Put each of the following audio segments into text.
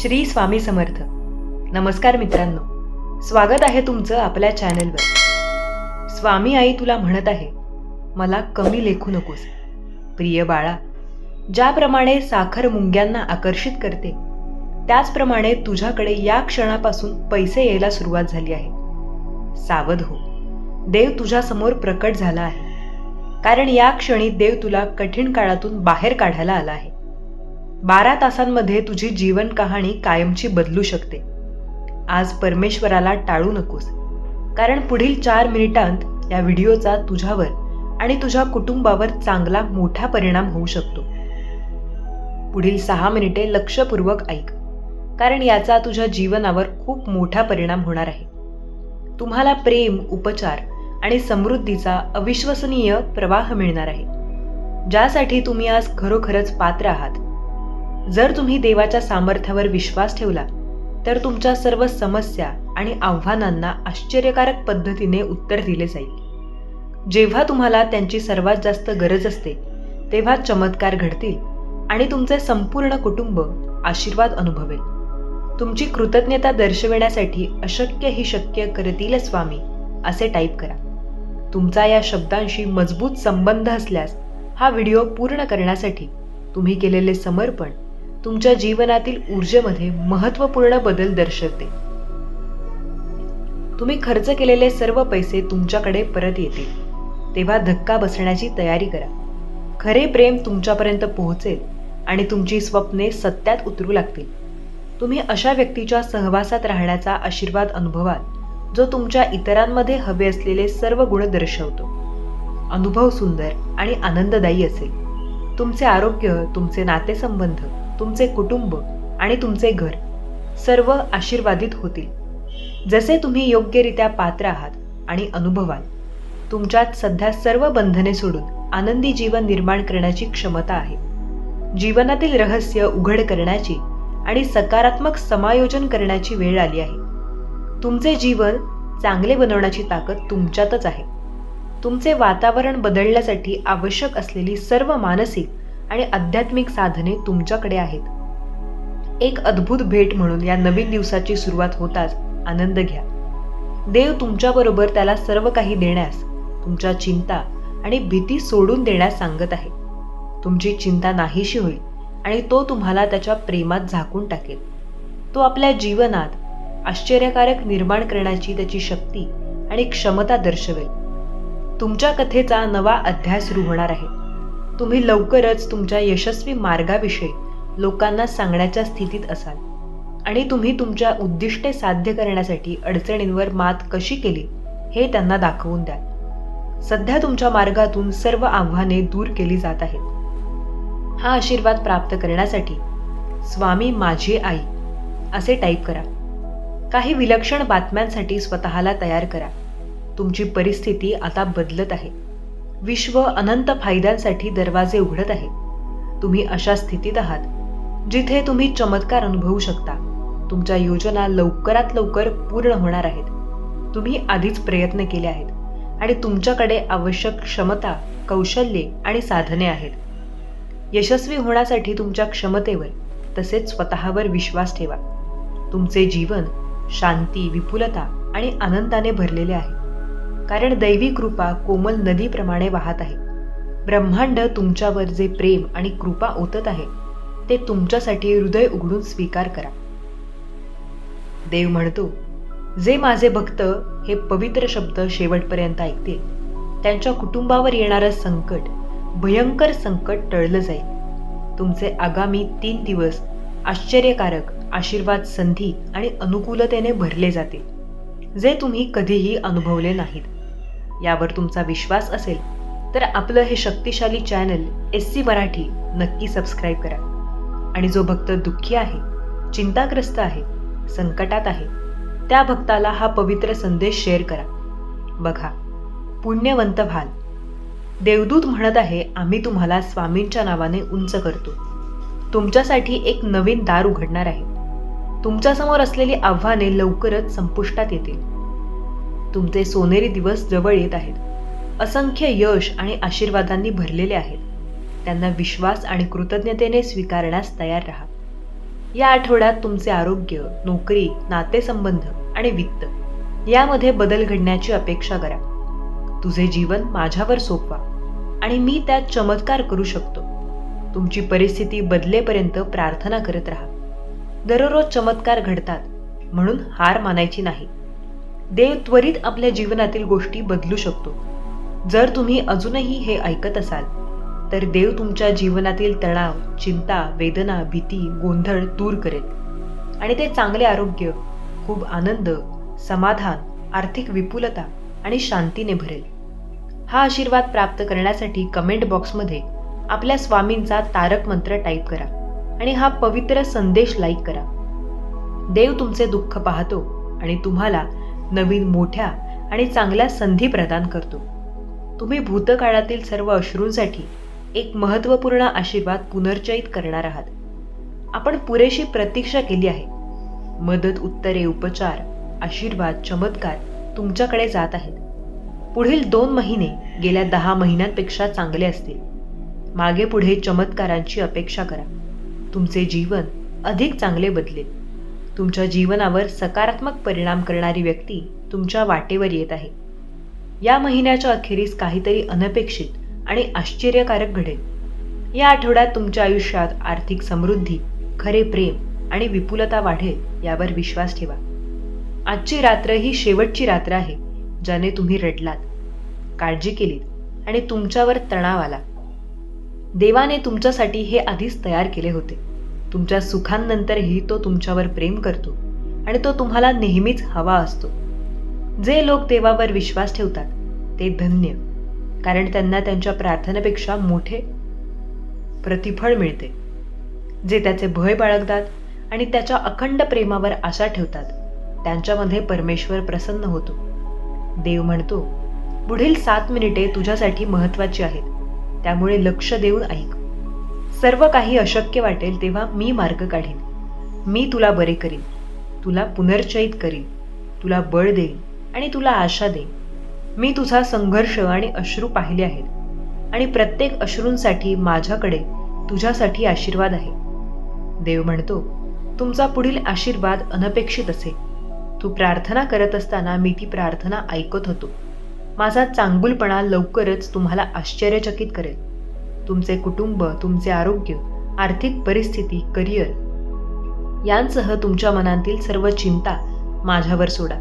श्री स्वामी समर्थ. नमस्कार मित्रांनो. स्वागत आहे तुमचं आपल्या चॅनेलवर स्वामी आई तुला म्हणत आहे मला कमी लेखू नकोस. प्रिय बाळा ज्याप्रमाणे साखर मुंग्यांना आकर्षित करते त्याचप्रमाणे तुझ्याकडे या क्षणापासून पैसे यायला सुरुवात झाली आहे. सावध हो. देव तुझ्यासमोर प्रकट झाला आहे. कारण या क्षणी देव तुला कठीण काळातून बाहेर काढायला आला आहे. बारा तासांमध्ये तुझी जीवन कहाणी कायमची बदलू शकते. आज परमेश्वराला टाळू नकोस. कारण पुढील चार मिनिटांत या व्हिडिओचा तुझ्यावर आणि तुझ्या कुटुंबावर चांगला मोठा परिणाम होऊ शकतो. पुढील सहा मिनिटे लक्षपूर्वक ऐक. कारण याचा तुझ्या जीवनावर खूप मोठा परिणाम होणार आहे. तुम्हाला प्रेम उपचार आणि समृद्धीचा अविश्वसनीय प्रवाह मिळणार आहे. ज्यासाठी तुम्ही आज खरोखरच पात्र आहात. जर तुम्ही देवाच्या सामर्थ्यावर विश्वास ठेवला तर तुमच्या सर्व समस्या आणि आव्हानांना आश्चर्यकारक पद्धतीने उत्तर दिले जाईल. जेव्हा तुम्हाला त्यांची सर्वात जास्त गरज असते तेव्हा चमत्कार घडतील आणि तुमचे संपूर्ण कुटुंब आशीर्वाद अनुभवेल. तुमची कृतज्ञता दर्शविण्यासाठी अशक्य ही शक्य करतील स्वामी असे टाईप करा. तुमचा या शब्दांशी मजबूत संबंध असल्यास हा व्हिडिओ पूर्ण करण्यासाठी तुम्ही केलेले समर्पण तुमच्या जीवनातील ऊर्जेमध्ये महत्त्वपूर्ण बदल दर्शवते. तुम्ही खर्च केलेले सर्व पैसे तुमच्याकडे परत येतील. तेव्हा धक्का बसण्याची तयारी करा. खरे प्रेम तुमच्यापर्यंत पोहोचेल आणि तुमची स्वप्ने सत्यात उतरू लागतील. तुम्ही अशा व्यक्तीच्या सहवासात राहण्याचा आशीर्वाद अनुभवाल जो तुमच्या इतरांमध्ये हवे असलेले सर्व गुण दर्शवतो. अनुभव सुंदर आणि आनंददायी असेल. तुमचे आरोग्य तुमचे नातेसंबंध तुमचे कुटुंब आणि तुमचे घर सर्व आशीर्वादित होतील. जसे तुम्ही योग्यरित्या पात्र आहात आणि अनुभवाल तुमच्यात सध्या सर्व बंधने सोडून आनंदी जीवन निर्माण करण्याची क्षमता आहे. जीवनातील रहस्य उघड करण्याची आणि सकारात्मक समायोजन करण्याची वेळ आली आहे. तुमचे जीवन चांगले बनवण्याची ताकद तुमच्यातच आहे. तुमचे वातावरण बदलण्यासाठी आवश्यक असलेली सर्व मानसिक आणि आध्यात्मिक साधने तुमच्याकडे आहेत. एक अद्भुत भेट म्हणून या नवीन दिवसाची सुरुवात होताच आनंद घ्या. देव तुमच्याबरोबर त्याला सर्व काही देण्यास तुमच्या चिंता आणि भीती सोडून देण्यास सांगत आहे. तुमची चिंता नाहीशी होईल आणि तो तुम्हाला त्याच्या प्रेमात झाकून टाकेल. तो आपल्या जीवनात आश्चर्यकारक निर्माण करण्याची त्याची शक्ती आणि क्षमता दर्शवेल. तुमच्या कथेचा नवा अध्याय सुरू होणार आहे. तुम्ही लवकरच तुमच्या यशस्वी मार्गाविषयी लोकांना सांगण्याच्या स्थितीत असाल. आणि तुम्ही तुमच्या उद्दिष्टे साध्य करण्यासाठी अडचणींवर मात कशी केली हे त्यांना दाखवून द्याल. सध्या तुमच्या मार्गातून सर्व आव्हाने दूर केली जात आहेत. हा आशीर्वाद प्राप्त करण्यासाठी स्वामी माझी आई असे टाईप करा. काही विलक्षण बातम्यांसाठी स्वतःला तयार करा. तुमची परिस्थिती आता बदलत आहे. विश्व अनंत फायद्यांसाठी दरवाजे उघडत आहे. तुम्ही अशा स्थितीत आहात जिथे तुम्ही चमत्कार अनुभवू शकता. तुमच्या योजना लवकरात लवकर पूर्ण होणार आहेत. तुम्ही आधीच प्रयत्न केले आहेत आणि तुमच्याकडे आवश्यक क्षमता कौशल्ये आणि साधने आहेत. यशस्वी होण्यासाठी तुमच्या क्षमतेवर तसेच स्वतःवर विश्वास ठेवा. तुमचे जीवन शांती विपुलता आणि आनंदाने भरलेले आहे. कारण दैवी कृपा कोमल नदीप्रमाणे वाहत आहे. ब्रह्मांड तुमच्यावर जे प्रेम आणि कृपा ओतत आहे ते तुमच्यासाठी हृदय उघडून स्वीकार करा. देव म्हणतो जे माझे भक्त हे पवित्र शब्द शेवटपर्यंत ऐकतील त्यांच्या कुटुंबावर येणारं संकट भयंकर संकट टळलं जाईल. तुमचे आगामी तीन दिवस आश्चर्यकारक आशीर्वाद संधी आणि अनुकूलतेने भरले जातील जे तुम्ही कधीही अनुभवले नाहीत. यावर तुमचा विश्वास असेल तर आपलं हे शक्तिशाली चॅनल एस सी मराठी नक्की सबस्क्राईब करा. आणि जो भक्त दुःखी आहे चिंताग्रस्त आहे संकटात आहे त्या भक्ताला हा पवित्र संदेश शेअर करा. बघा पुण्यवंत व्हाल देवदूत म्हणत आहे आम्ही तुम्हाला स्वामींच्या नावाने उंच करतो. तुमच्यासाठी एक नवीन दार उघडणार आहे. तुमच्यासमोर असलेली आव्हाने लवकरच संपुष्टात येतील. तुमचे सोनेरी दिवस जवळ येत आहेत. असंख्य यश आणि आशीर्वादांनी भरलेले आहेत. त्यांना विश्वास आणि कृतज्ञतेने स्वीकारण्यास तयार राहा. या आठवड्यात तुमचे आरोग्य नोकरी नातेसंबंध आणि वित्त यामध्ये बदल घडण्याची अपेक्षा करा. तुझे जीवन माझ्यावर सोपवा आणि मी त्यात चमत्कार करू शकतो. तुमची परिस्थिती बदलेपर्यंत प्रार्थना करत राहा. दररोज चमत्कार घडतात म्हणून हार मानायची नाही. देव त्वरित आपल्या जीवनातील गोष्टी बदलू शकतो. जर तुम्ही अजूनही हे ऐकत असाल तर देव तुमच्या जीवनातील तणाव चिंता वेदना भीती गोंधळ दूर करेल. आणि ते चांगले आरोग्य खूप आनंद समाधान आर्थिक विपुलता आणि शांतीने भरेल. हा आशीर्वाद प्राप्त करण्यासाठी कमेंट बॉक्समध्ये आपल्या स्वामींचा तारक मंत्र टाईप करा आणि हा पवित्र संदेश लाईक करा. देव तुमचे दुःख पाहतो आणि तुम्हाला नवीन मोठ्या आणि चांगल्या संधी प्रदान करतो. तुम्ही भूतकाळातील सर्व अश्रूंसाठी एक महत्त्वपूर्ण आशीर्वाद पुनर्चयित करणार आहात. आपण पुरेशी प्रतीक्षा केली आहे. मदत उत्तरे उपचार आशीर्वाद चमत्कार तुमच्याकडे जात आहेत. पुढील दोन महिने गेल्या दहा महिन्यांपेक्षा चांगले असतील. मागे पुढे चमत्कारांची अपेक्षा करा. तुमचे जीवन अधिक चांगले बदलेल. तुमच्या जीवनावर सकारात्मक परिणाम करणारी व्यक्ती तुमच्या वाटेवर येत आहे. या महिन्याच्या अखेरीस काहीतरी अनपेक्षित आणि आश्चर्यकारक घडेल. या आठवड्यात तुमच्या आयुष्यात आर्थिक समृद्धी खरे प्रेम आणि विपुलता वाढेल यावर विश्वास ठेवा. आजची रात्र ही शेवटची रात्र आहे ज्याने तुम्ही रडलात काळजी केलीत आणि तुमच्यावर तणाव आला. देवाने तुमच्यासाठी हे आधीच तयार केले होते. तुमच्या सुखांनंतरही तो तुमच्यावर प्रेम करतो आणि तो तुम्हाला नेहमीच हवा असतो. जे लोक देवावर विश्वास ठेवतात ते धन्य कारण त्यांना त्यांच्या प्रार्थनेपेक्षा मोठे प्रतिफळ मिळते. जे त्याचे भय बाळगतात आणि त्याच्या अखंड प्रेमावर आशा ठेवतात त्यांच्यामध्ये परमेश्वर प्रसन्न होतो. देव म्हणतो पुढील सात मिनिटे तुझ्यासाठी महत्वाची आहेत त्यामुळे लक्ष देऊन ऐक. सर्व काही अशक्य वाटेल तेव्हा मी मार्ग काढीन. मी तुला बरे करीन. तुला पुनर्चयित करीन. तुला बळ देईन आणि तुला आशा देईन. मी तुझा संघर्ष आणि अश्रू पाहिले आहेत. आणि प्रत्येक अश्रूंसाठी माझ्याकडे तुझ्यासाठी आशीर्वाद आहे. देव म्हणतो तुमचा पुढील आशीर्वाद अनपेक्षित असेल. तू प्रार्थना करत असताना मी ती प्रार्थना ऐकत होतो. माझा चांगुलपणा लवकरच तुम्हाला आश्चर्यचकित करेल. तुमचे कुटुंब तुमचे आरोग्य आर्थिक परिस्थिती करिअर यांसह तुमच्या मनातील सर्व चिंता माझ्यावर सोडा.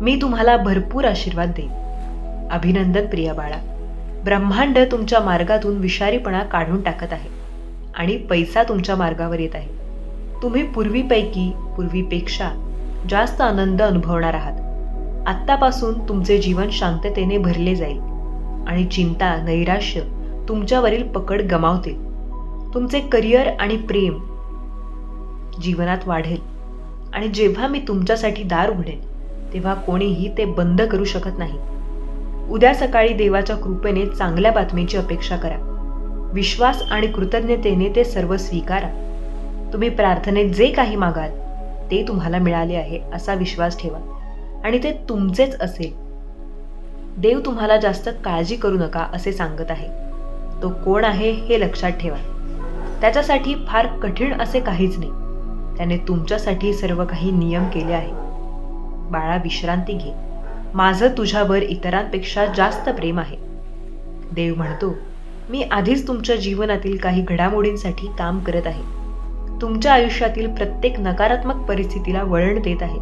मी तुम्हाला भरपूर आशीर्वाद देईन. अभिनंदन प्रिया बाळा. ब्रह्मांड तुमच्या मार्गातून विषारीपणा काढून टाकत आहे आणि पैसा तुमच्या मार्गावर येत आहे. तुम्ही पूर्वीपैकी पूर्वीपेक्षा जास्त आनंद अनुभवणार आहात. आत्तापासून तुमचे जीवन शांततेने भरले जाईल आणि चिंता नैराश्य तुमच्यावरील पकड गमावतील तुमचे करिअर आणि प्रेम जीवनात वाढेल. आणि जेव्हा मी तुमच्यासाठी दार उघडेन तेव्हा कोणीही ते बंद करू शकत नाही. उद्या सकाळी देवाच्या कृपेने चांगल्या बातमीची अपेक्षा करा. विश्वास आणि कृतज्ञतेने ते सर्व स्वीकारा. तुम्ही प्रार्थनेत जे काही मागाल ते तुम्हाला मिळाले आहे असा विश्वास ठेवा. आणि ते तुमचेच असेल. देव तुम्हाला जास्त काळजी करू नका असे सांगत आहे. तो कोण आहे हे लक्षात ठेवा. त्याच्यासाठी फार कठीण असे काहीच नाही. त्याने तुमच्यासाठी सर्व काही नियम केले आहे. बाळा विश्रांती घे. माझं तुझ्यावर इतरांपेक्षा जास्त प्रेम आहे. देव म्हणतो मी आधीच तुमच्या जीवनातील काही घडामोडींसाठी काम करत आहे. तुमच्या आयुष्यातील प्रत्येक नकारात्मक परिस्थितीला वळण देत आहे.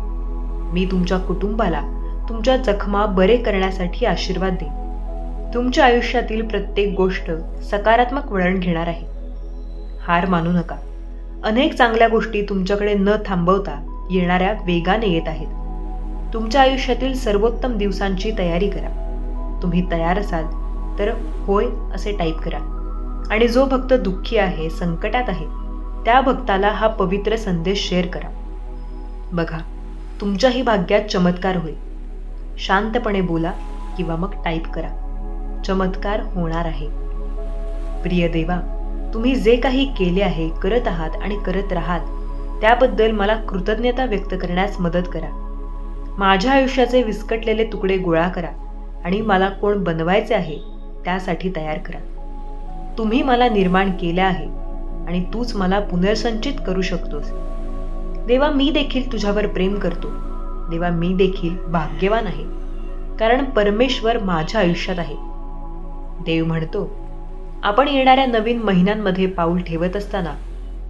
मी तुमच्या कुटुंबाला तुमच्या जखमा बरे करण्यासाठी आशीर्वाद देईन. तुमच्या आयुष्यातील प्रत्येक गोष्ट सकारात्मक वळण घेणार आहे. हार मानू नका. अनेक चांगल्या गोष्टी तुमच्याकडे न थांबवता येणाऱ्या वेगाने येत आहेत. तुमच्या आयुष्यातील सर्वोत्तम दिवसांची तयारी करा. तुम्ही तयार असाल तर होय असे टाईप करा. आणि जो भक्त दुःखी आहे संकटात आहे त्या भक्ताला हा पवित्र संदेश शेअर करा. बघा तुमच्याही भाग्यात चमत्कार होईल. शांतपणे बोला किंवा मग टाईप करा. चमत्कार होणार आहे. प्रिय देवा तुम्ही जे काही केले आहे करत आहात आणि करत राहाल त्याबद्दल मला कृतज्ञता व्यक्त करण्यास मदत करा. माझ्या आयुष्याचे विस्कटलेले तुकडे गोळा करा आणि मला कोण बनवायचे आहे त्यासाठी तयार करा. तुम्ही मला निर्माण केले आहे आणि तूच मला पुनर्संचित करू शकतोस. देवा मी देखील तुझ्यावर प्रेम करतो. देवा मी देखील भाग्यवान आहे. कारण परमेश्वर माझ्या आयुष्यात आहे. देव म्हणतो आपण येणाऱ्या नवीन महिन्यांमध्ये पाऊल ठेवत असताना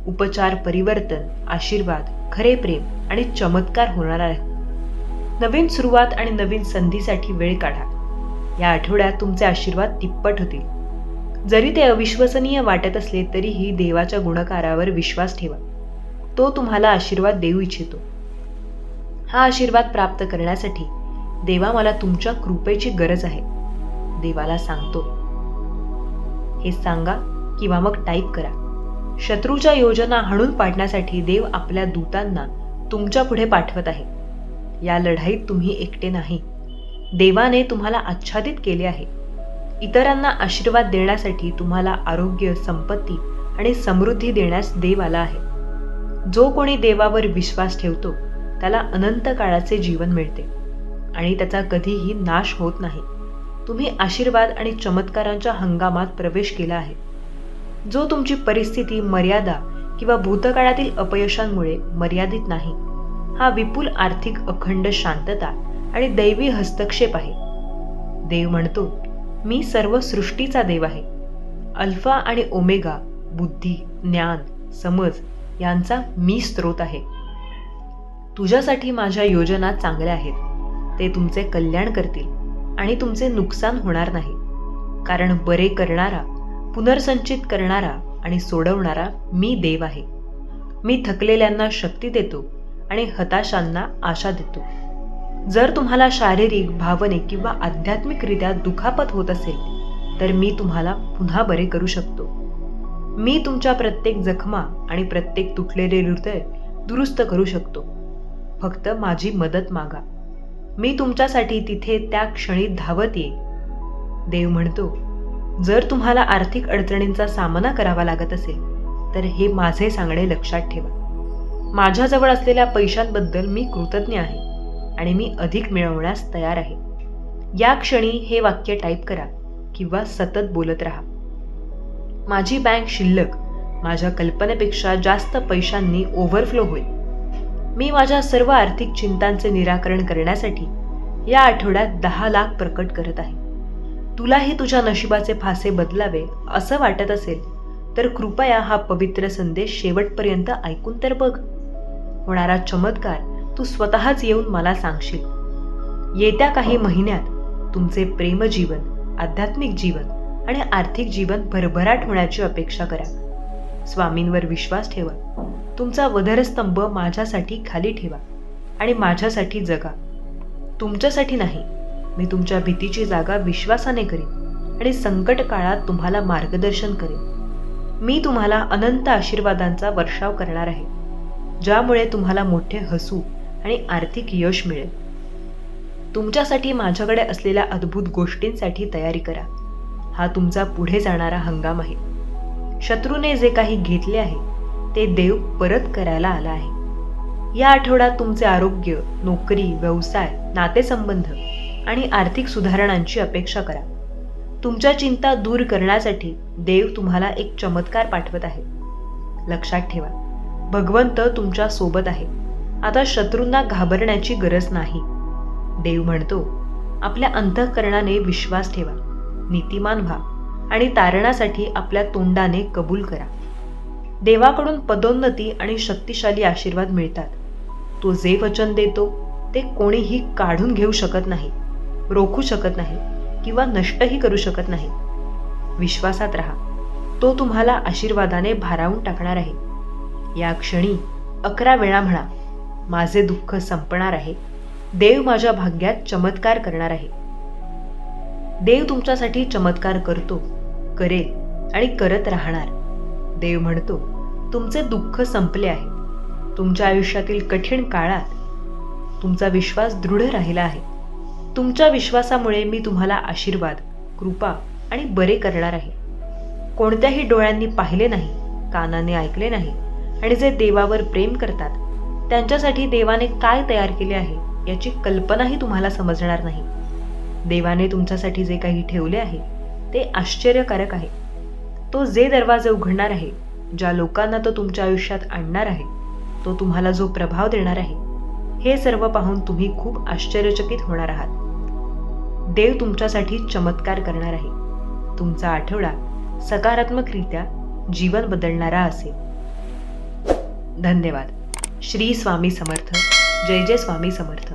उपचार परिवर्तन आशीर्वाद खरे प्रेम आणि चमत्कार होणार आहे नवीन सुरुवात आणि नवीन संधीसाठी वेळ काढा. या आठवड्यात तुमचे आशीर्वाद तिप्पट होतील. जरी ते अविश्वसनीय वाटत असले तरीही देवाच्या गुणकारावर विश्वास ठेवा. तो तुम्हाला आशीर्वाद देऊ इच्छितो. हा आशीर्वाद प्राप्त करण्यासाठी देवा मला तुमच्या कृपेची गरज आहे. देवाला सांगतो हे सांगा किंवा मग टाईप करा. शत्रूच्या योजना हाणून पाडण्यासाठी देव आपल्या दूतांना तुमच्यापुढे पाठवत आहे. या लढाईत तुम्ही एकटे नाही. देवाने तुम्हाला आच्छादित केले आहे. इतरांना आशीर्वाद देण्यासाठी तुम्हाला आरोग्य संपत्ती आणि समृद्धी देण्यास देव आला आहे. जो कोणी देवावर विश्वास ठेवतो त्याला अनंत काळाचे जीवन मिळते आणि त्याचा कधीही नाश होत नाही. तुम्ही आशीर्वाद आणि चमत्कारांच्या हंगामात प्रवेश केला आहे. जो तुमची परिस्थिती मर्यादा किंवा भूतकाळातील अपयशांमुळे मर्यादित नाही. हा विपुल आर्थिक अखंड शांतता आणि दैवी हस्तक्षेप आहे. देव म्हणतो मी सर्व सृष्टीचा देव आहे. अल्फा आणि ओमेगा बुद्धी ज्ञान समज यांचा मी स्रोत आहे. तुझ्यासाठी माझ्या योजना चांगल्या आहेत. ते तुमचे कल्याण करतील. आणि तुमचे नुकसान होणार नाही. कारण बरे करणारा पुनर्संचित करणारा आणि सोडवणारा मी देव आहे. मी थकलेल्यांना शक्ती देतो आणि हताशांना आशा देतो. जर तुम्हाला शारीरिक भावनिक किंवा आध्यात्मिकरित्या दुखापत होत असेल तर मी तुम्हाला पुन्हा बरे करू शकतो. मी तुमच्या प्रत्येक जखमा आणि प्रत्येक तुटलेले हृदय दुरुस्त करू शकतो. फक्त माझी मदत मागा. मी तुमच्यासाठी तिथे त्या क्षणी धावत येईल देव म्हणतो जर तुम्हाला आर्थिक अडचणींचा सामना करावा लागत असेल तर हे माझे सांगणे लक्षात ठेवा. माझ्याजवळ असलेल्या पैशांबद्दल मी कृतज्ञ आहे आणि मी अधिक मिळवण्यास तयार आहे. या क्षणी हे वाक्य टाईप करा किंवा सतत बोलत राहा. माझी बँक शिल्लक माझ्या कल्पनेपेक्षा जास्त पैशांनी ओव्हरफ्लो होईल. मी माझ्या सर्व आर्थिक चिंतांचे निराकरण करण्यासाठी या आठवड्यात दहा लाख प्रकट करत आहे. तुलाही तुझ्या नशिबाचे फासे बदलावे असं वाटत असेल तर कृपया हा पवित्र संदेश शेवटपर्यंत ऐकून तर बघ. होणारा चमत्कार तू स्वतःच येऊन मला सांगशील. येत्या काही महिन्यात तुमचे प्रेमजीवन आध्यात्मिक जीवन आणि आर्थिक जीवन भरभराट होण्याची अपेक्षा करा. स्वामींवर विश्वास ठेवा. तुमचा वधरस्तंभ माझ्यासाठी खाली ठेवा आणि माझ्यासाठी जगा. तुमच्यासाठी नाही मी तुमच्या भीतीची जागा विश्वासाने करीन आणि संकट काळात तुम्हाला मार्गदर्शन करेन. मी तुम्हाला अनंत आशीर्वादांचा वर्षाव करणार आहे ज्यामुळे तुम्हाला मोठे हसू आणि आर्थिक यश मिळेल. तुमच्यासाठी माझ्याकडे असलेल्या अद्भुत गोष्टींसाठी तयारी करा. हा तुमचा पुढे जाणारा हंगाम आहे. शत्रूने जे काही घेतले आहे ते देव परत करायला आला आहे. या आठवड्यात तुमचे आरोग्य नोकरी व्यवसाय नातेसंबंध आणि आर्थिक सुधारणांची अपेक्षा करा. तुमच्या चिंता दूर करण्यासाठी देव तुम्हाला एक चमत्कार पाठवत आहे. लक्षात ठेवा भगवंत तुमच्यासोबत आहे. आता शत्रूंना घाबरण्याची गरज नाही. देव म्हणतो आपल्या अंतःकरणाने विश्वास ठेवा नीतिमान व्हा आणि तारणासाठी आपल्या तोंडाने कबूल करा. देवाकडून पदोन्नती आणि शक्तिशाली आशीर्वाद मिळतात. तो जे वचन देतो ते कोणीही काढून घेऊ शकत नाही रोखू शकत नाही किंवा नष्टही करू शकत नाही. विश्वासात राहा. तो तुम्हाला आशीर्वादाने भारावून टाकणार आहे. या क्षणी अकरा वेळा म्हणा माझे दुःख संपणार आहे. देव माझ्या भाग्यात चमत्कार करणार आहे. देव तुमच्यासाठी चमत्कार करतो करेल आणि करत राहणार. देव म्हणतो तुमचे दुःख संपले आहे. तुमच्या आयुष्यातील कठीण काळात तुमचा विश्वास दृढ राहिला आहे. तुमच्या विश्वासामुळे मी तुम्हाला आशीर्वाद कृपा आणि बरे करणार आहे. कोणत्याही डोळ्यांनी पाहिले नाही कानाने ऐकले नाही आणि जे देवावर प्रेम करतात त्यांच्यासाठी देवाने काय तयार केले आहे याची कल्पनाही तुम्हाला समजणार नाही. देवाने तुमच्यासाठी जे काही ठेवले आहे ते आश्चर्यकारक आहे. तो जे दरवाजे उघडणार आहे ज्या लोकांना तो तुमच्या आयुष्यात आणणार आहे तो तुम्हाला जो प्रभाव देणार आहे हे सर्व पाहून तुम्ही खूप आश्चर्यचकित होणार आहात. देव तुमच्यासाठी चमत्कार करणार आहे. तुमचा आठवडा सकारात्मकरित्या जीवन बदलणारा असेल. धन्यवाद. श्री स्वामी समर्थ. जय जय स्वामी समर्थ.